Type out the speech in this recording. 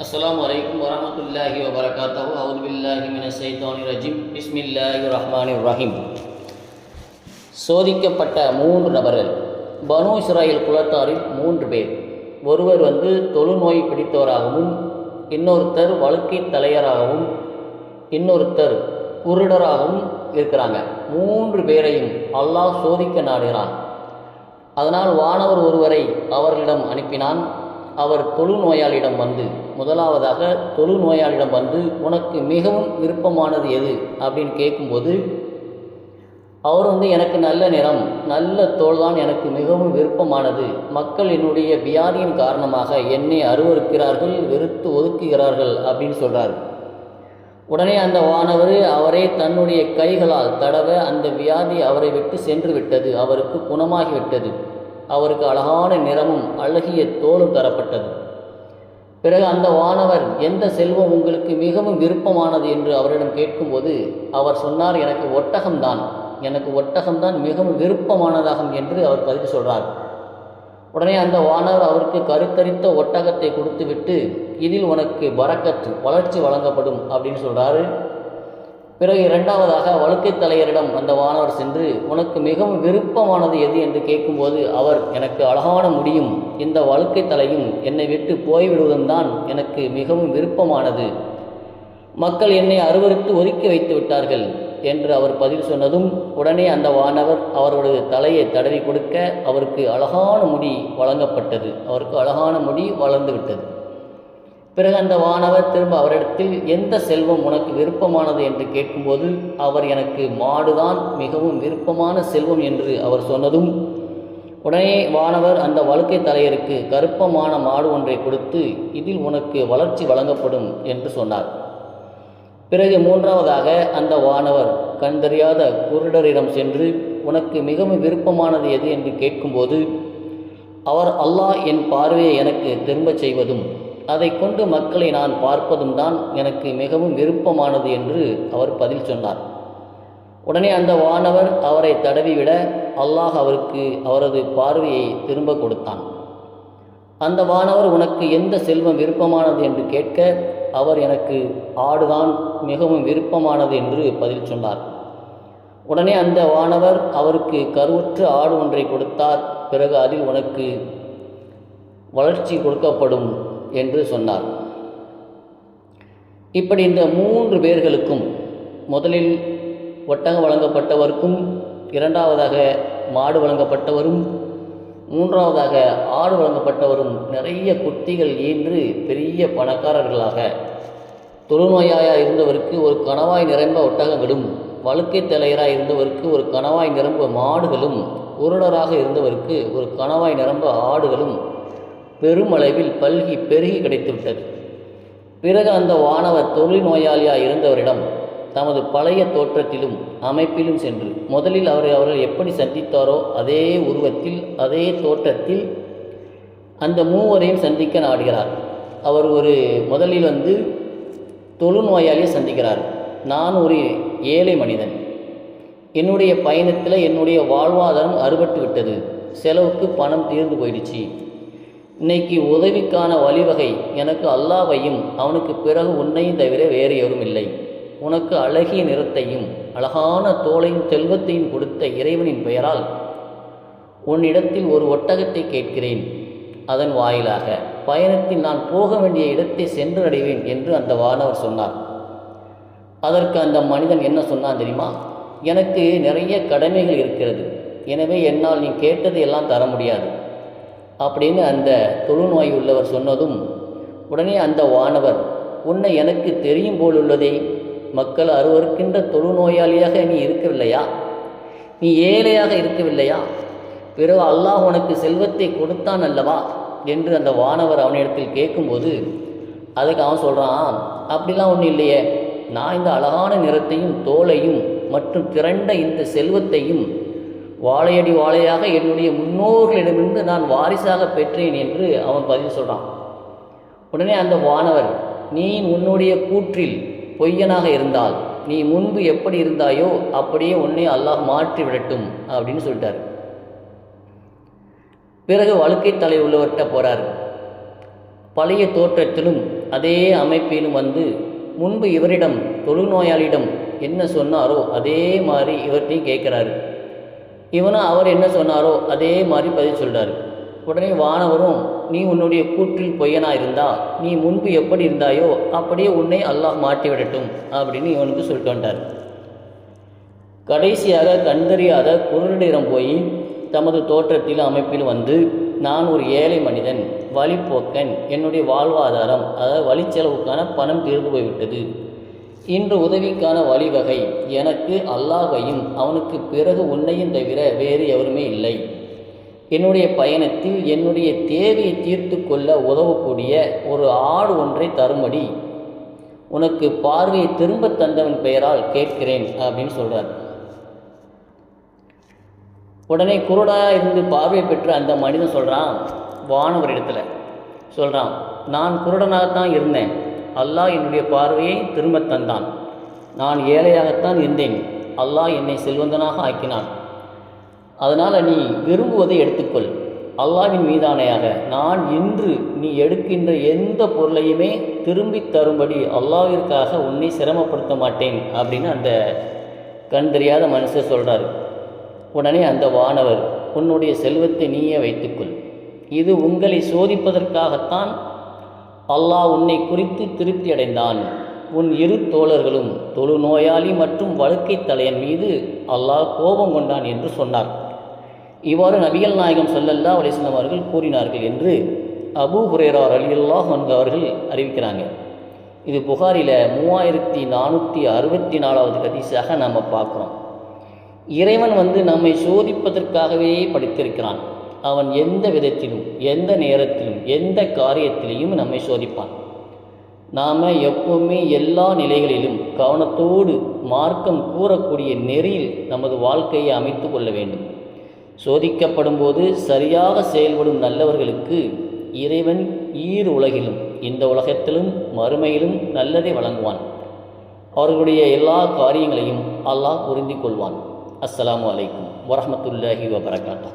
السلام عليكم ورحمة الله وبركاته أعوذ بالله من الشيطان الرجيم بسم الله الرحمن الرحيم சோதிக்கப்பட்ட மூன்று நபர்கள் பனு இஸ்ராயேல் குலத்தாரில் மூன்று பேர் ஒருவர் வந்து தொழுநோய் பிடித்தவராகவும் இன்னொருத்தர் வழுக்கை தலையராகவும் இன்னொருத்தர் குருடராகவும் இருக்கிறாங்க மூன்று பேரையும் அல்லாஹ் சோதிக்க நாடுகிறான் அதனால் வானவர் ஒருவரை அவர்களிடம் அனுப்பினான் அவர் தொழு நோயாளியிடம் வந்து முதலாவதாக தொழு நோயாளியிடம் வந்து உனக்கு மிகவும் விருப்பமானது எது? அப்படின்னு கேட்கும்போது அவர் வந்து எனக்கு நல்ல நிறம் நல்ல தோல் தான் எனக்கு மிகவும் விருப்பமானது. மக்கள் என்னுடைய வியாதியின் காரணமாக என்னை அருவருக்கிறார்கள் வெறுத்து ஒதுக்குகிறார்கள் அப்படின்னு சொல்கிறார் உடனே அந்த வானவர் அவரை தன்னுடைய கைகளால் தடவ அந்த வியாதி அவரை விட்டு சென்று விட்டது அவருக்கு குணமாகிவிட்டது அவருக்கு அழகான நிறமும் அழகிய தோலும் தரப்பட்டது. பிறகு அந்த வானவர் எந்த செல்வம் உங்களுக்கு மிகவும் விருப்பமானது? என்று அவரிடம் கேட்கும்போது அவர் சொன்னார் எனக்கு ஒட்டகம்தான். எனக்கு ஒட்டகம்தான் மிகவும் விருப்பமானதாகும் என்று அவர் பதிவு சொல்கிறார் உடனே அந்த வானவர் அவருக்கு கருத்தரித்த ஒட்டகத்தை கொடுத்துவிட்டு இதில் உனக்கு பறக்கத்து வளர்ச்சி வழங்கப்படும் அப்படின்னு சொல்கிறாரு பிறகு இரண்டாவதாக வழுக்கை தலையரிடம் அந்த வானவர் சென்று உனக்கு மிகவும் விருப்பமானது எது? என்று கேட்கும்போது அவர் எனக்கு அழகான முடியும். இந்த வழுக்கை தலையும் என்னை விட்டு போய்விடுவதும்தான் எனக்கு மிகவும் விருப்பமானது. மக்கள் என்னை அருவருத்து ஒதுக்கி வைத்து விட்டார்கள் என்று அவர் பதில் சொன்னதும் உடனே அந்த வானவர் அவருடைய தலையை தடவி கொடுக்க அவருக்கு அழகான முடி வழங்கப்பட்டது. அவருக்கு அழகான முடி வளர்ந்து விட்டது பிறகு அந்த வானவர் திரும்ப அவரிடத்தில் எந்த செல்வம் உனக்கு விருப்பமானது? என்று கேட்கும்போது அவர் எனக்கு மாடுதான் மிகவும் விருப்பமான செல்வம் என்று அவர் சொன்னதும் உடனே வானவர் அந்த வழுக்கை தலையருக்கு கருப்பமான மாடு ஒன்றை கொடுத்து இதில் உனக்கு வளர்ச்சி வழங்கப்படும் என்று சொன்னார். பிறகு மூன்றாவதாக அந்த வானவர் கண்டறியாத குருடரிடம் சென்று உனக்கு மிகவும் விருப்பமானது எது? என்று கேட்கும்போது அவர் அல்லாஹ் என் பார்வையை எனக்கு திரும்பச் செய்வதும் அதை கொண்டு மக்களை நான் பார்ப்பதும் தான் எனக்கு மிகவும் விருப்பமானது என்று அவர் பதில் சொன்னார். உடனே அந்த வானவர் அவரை தடவிவிட அல்லாஹ் அவருக்கு அவரது பார்வையை திரும்ப கொடுத்தான். அந்த வானவர் உனக்கு எந்த செல்வம் விருப்பமானது? என்று கேட்க அவர் எனக்கு ஆடுதான் மிகவும் விருப்பமானது என்று பதில் சொன்னார். உடனே அந்த வானவர் அவருக்கு கருவுற்று ஆடு ஒன்றை கொடுத்தார். பிறகு அதில் உனக்கு வளர்ச்சி கொடுக்கப்படும் என்று சொன்னார். இப்படி இந்த மூன்று பேர்களுக்கும் முதலில் ஒட்டகம் வழங்கப்பட்டவருக்கும் இரண்டாவதாக மாடு வழங்கப்பட்டவரும் மூன்றாவதாக ஆடு வழங்கப்பட்டவரும் நிறைய குட்டிகள் ஈன்று பெரிய பணக்காரர்களாக தொழுநோயாயாக இருந்தவருக்கு ஒரு கணவாய் நிரம்ப ஒட்டகங்களும் வழுக்கை தலையராக இருந்தவருக்கு ஒரு கணவாய் நிரம்ப மாடுகளும் உருடராக இருந்தவருக்கு ஒரு கணவாய் நிரம்ப ஆடுகளும் பெருமளவில் பல்கி பெருகி கிடைத்துவிட்டது. பிறகு அந்த வானவர் தொழில் நோயாளியாக இருந்தவரிடம் தமது பழைய தோற்றத்திலும் அமைப்பிலும் சென்று முதலில் அவரை அவர்கள் எப்படி சந்தித்தாரோ அதே உருவத்தில் அதே தோற்றத்தில் அந்த மூவரையும் சந்திக்க நாடுகிறார். அவர் ஒரு முதலில் வந்து தொழுநோயாளியை சந்திக்கிறார். நான் ஒரு ஏழை மனிதன். என்னுடைய பயணத்தில் என்னுடைய வாழ்வாதாரம் அறுபட்டு விட்டது. செலவுக்கு பணம் தீர்ந்து போயிடுச்சு. இன்னைக்கு உதவிக்கான வழிவகை எனக்கு அல்லாவையும் அவனுக்கு பிறகு உன்னையும் தவிர வேறு எவரும் இல்லை உனக்கு அழகிய நிறத்தையும் அழகான தோலையும் செல்வத்தையும் கொடுத்த இறைவனின் பெயரால் உன்னிடத்தில் ஒரு ஒட்டகத்தை கேட்கிறேன். அதன் வாயிலாக பயணத்தில் நான் போக வேண்டிய இடத்தை சென்று அடைவேன் என்று அந்த வானவர் சொன்னார். அதற்கு அந்த மனிதன் என்ன சொன்னான் தெரியுமா? எனக்கு நிறைய கடமைகள் இருக்கிறது. எனவே என்னால் நீ கேட்டது எல்லாம் தர முடியாது. அப்படின்னு அந்த தொழுநோய் உள்ளவர் சொன்னதும் உடனே அந்த வானவர் உன்னை எனக்கு தெரியும் போலுள்ளதே மக்கள் அருவருக்கின்ற தொழுநோயாளியாக நீ இருக்கவில்லையா? நீ ஏழையாக இருக்கவில்லையா? பிறகு அல்லாஹ் உனக்கு செல்வத்தை கொடுத்தான் அல்லவா? என்று அந்த வானவர் அவனிடத்தில் கேட்கும்போது அதுக்கு அவன் சொல்கிறான் அப்படிலாம் ஒன்றும் இல்லையே. நான் இந்த அழகான நிறத்தையும் தோலையும் மற்றும் திரண்ட இந்த செல்வத்தையும் வாழையடி வாழையாக என்னுடைய முன்னோர்களிடமிருந்து நான் வாரிசாக பெற்றேன் என்று அவன் பதில் சொல்கிறான் உடனே அந்த வானவர் நீ உன்னுடைய கூற்றில் பொய்யனாக இருந்தால் நீ முன்பு எப்படி இருந்தாயோ அப்படியே உன்னை அல்லாஹ் மாற்றி விடட்டும் அப்படின்னு சொல்லிட்டார். பிறகு வழுக்கை தலை உள்ளவர்கிட்ட போகிறார் பழைய தோற்றத்திலும் அதே அமைப்பிலும் வந்து முன்பு இவரிடம் தொழுநோயாளியிடம் என்ன சொன்னாரோ அதே மாதிரி இவர்கிட்டையும் கேட்குறாரு. இவனும் அவர் என்ன சொன்னாரோ அதே மாதிரி பதில் சொல்கிறார் உடனே வானவரும் நீ உன்னுடைய கூற்றில் பொய்யனா இருந்தா நீ முன்பு எப்படி இருந்தாயோ அப்படியே உன்னை அல்லாஹ் மாட்டி விடட்டும் அப்படின்னு இவனுக்கு சொல்லிட்டு வந்தார் கடைசியாக கண்டறியாத குருடரிடம் போய் தமது தோற்றத்தில் அமைப்பில் வந்து நான் ஒரு ஏழை மனிதன் வழிப்போக்கன் என்னுடைய வாழ்வாதாரம் அதாவது வழிச்செலவுக்கான பணம் தீர்ந்து போய்விட்டது. இன்று உதவிக்கான வழிவகை எனக்கு அல்லாஹையும் அவனுக்கு பிறகு உன்னையும் தவிர வேறு எவருமே இல்லை. என்னுடைய பயணத்தில் என்னுடைய தேவையை தீர்த்து கொள்ள உதவக்கூடிய ஒரு ஆடு ஒன்றை தரும்படி உனக்கு பார்வையை திரும்ப தந்தவன் பெயரால் கேட்கிறேன் அப்படின்னு சொல்கிறார் உடனே குருடாக இருந்து பார்வை பெற்ற அந்த மனிதன் சொல்கிறான் வானவரிடத்துல சொல்கிறான் நான் குருடனாக தான் இருந்தேன். அல்லாஹ் என்னுடைய பார்வையை திரும்ப தந்தான். நான் ஏழையாகத்தான் இருந்தேன். அல்லாஹ் என்னை செல்வந்தனாக ஆக்கினான். அதனால் நீ விரும்புவதை எடுத்துக்கொள். அல்லாவின் மீதானையாக நான் இன்று நீ எடுக்கின்ற எந்த பொருளையுமே திரும்பி தரும்படி அல்லாவிற்காக உன்னை சிரமப்படுத்த மாட்டேன் அப்படின்னு அந்த கண் தெரியாத மனுஷர் சொல்கிறார் உடனே அந்த வானவர் உன்னுடைய செல்வத்தை நீயே வைத்துக்கொள். இது உங்களை சோதிப்பதற்காகத்தான் அல்லாஹ் உன்னை குறித்து திருப்தி அடைந்தான் உன் இரு தோழர்களும் தொழு நோயாளி மற்றும் வழுக்கை தலையன் மீது அல்லாஹ் கோபம் கொண்டான் என்று சொன்னார். இவ்வாறு நபிகள் நாயகம் சொல்லல்லா அலைஹி அவர்கள் கூறினார்கள் என்று அபூ ஹுரேரார் அலியுல்லாஹ் அன்ஹு அவர்கள் அறிவிக்கிறாங்க. இது புகாரில் மூவாயிரத்தி நானூற்றி அறுபத்தி நாலாவது கதிசாக நாம் பார்க்குறோம். இறைவன் வந்து நம்மை சோதிப்பதற்காகவே படித்திருக்கிறான். அவன் எந்த விதத்திலும் எந்த நேரத்திலும் எந்த காரியத்திலையும் நம்மை சோதிப்பான். நாம் எப்பவுமே எல்லா நிலைகளிலும் கவனத்தோடு மார்க்கம் கூறக்கூடிய நெறியில் நமது வாழ்க்கையை அமைத்து கொள்ள வேண்டும். சோதிக்கப்படும் போது சரியாக செயல்படும் நல்லவர்களுக்கு இறைவன் ஈர் உலகிலும் இந்த உலகத்திலும் மறுமையிலும் நல்லதை வழங்குவான். அவர்களுடைய எல்லா காரியங்களையும் அல்லாஹ் புரிந்து கொள்வான். அஸ்லாம் அலைக்கும். வரமத்துல்லாஹி வபரகாட்டா